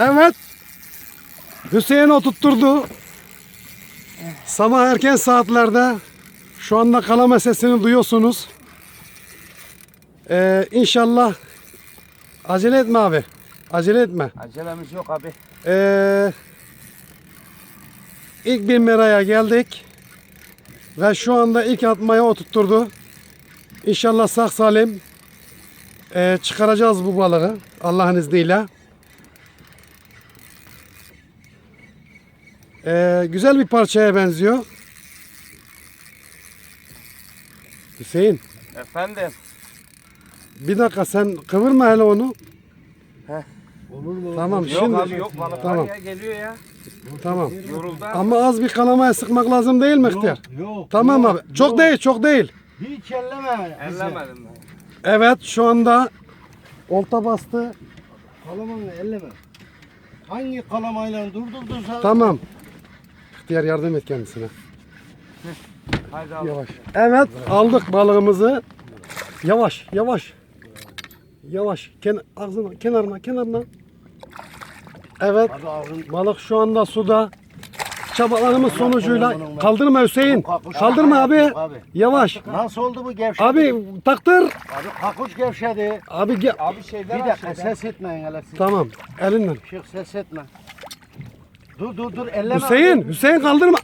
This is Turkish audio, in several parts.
Evet. Hüseyin oturtturdu. Sabah erken saatlerde şu anda kalama sesini duyuyorsunuz. Ee, inşallah acele etme abi. Acele etme. Acelemiz yok abi. Ee, ilk bir meraya geldik. Ve şu anda ilk atmaya oturtturdu. İnşallah sağ salim ee, çıkaracağız bu balığı Allah'ın izniyle. Ee, güzel bir parçaya benziyor. Hüseyin Efendim. bir dakika sen kıvırma hele onu. Olur mu? Tamam Yok şimdi abi yok balık Tamam. ya geliyor ya. tamam. Yoruldu. Ama az bir kalamaya sıkmak lazım değil mi ihtiyar? Yok. Tamam yok, abi. Çok yok. değil, çok değil. Hiç elleme. Ellemedim ben. Evet şu anda olta bastı. Kalamanı elleme. Hangi kalamayla durdurdun sen? Tamam. İhtiyar yardım et kendisine. Haydi abi. Yavaş. Evet aldık balığımızı. Yavaş, yavaş. Yavaş. Ken ağzına, kenarına, kenarına. Evet. Balık şu anda suda. Çabalarımız sonucuyla kaldırma Hüseyin. Kaldırma abi. Yavaş. Nasıl oldu bu gevşedi? Abi taktır. Abi kakuş gevşedi. Abi gel. Abi şeyden Bir dakika ses etmeyin hele siz. Tamam. Elinden. Şık ses etme. Dur dur dur elleme. Hüseyin, Hüseyin kaldırma.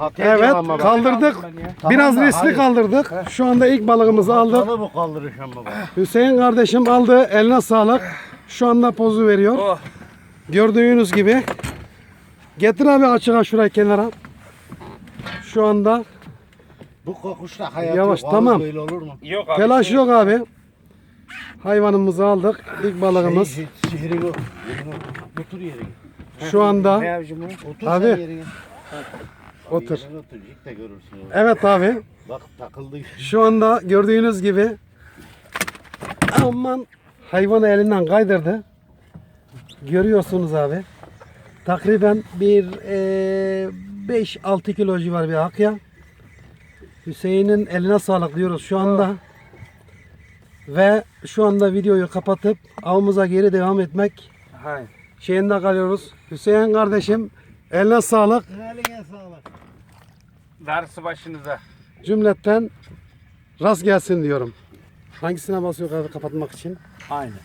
Bak, Evet, bak. kaldırdık. Tamam Biraz da, riskli hadi. kaldırdık. Şu anda ilk balığımızı aldık. Bu kaldırışım baba. Hüseyin kardeşim aldı. Eline sağlık. Şu anda pozu veriyor. Oh. Gördüğünüz gibi. Getir abi açığa şurayı kenara. Şu anda Bu kokuşta hayat Yavaş, yok. tamam. Böyle olur mu? Yok abi. telaş şey- yok abi. Hayvanımızı aldık. İlk balığımız. Şey, şey, Sihri yok. Otur yerine. Şu anda Ne abicim bu? Otur Abi. sen yerine. otur. Yerine otur. Cik de görürsün. ya. Evet abi. Bak takıldı. Şu anda gördüğünüz gibi aman hayvanı elinden kaydırdı. Görüyorsunuz abi. Takriben bir 5-6 kilo civar bir akya. Hüseyin'in eline sağlık diyoruz şu anda. Ve şu anda videoyu kapatıp avımıza geri devam etmek Hayır. Şeyinde kalıyoruz. Hüseyin kardeşim eline sağlık. Eline sağlık. Darısı başınıza. Cümletten rast gelsin diyorum. Hangisine basıyor kapatmak için? Aynen.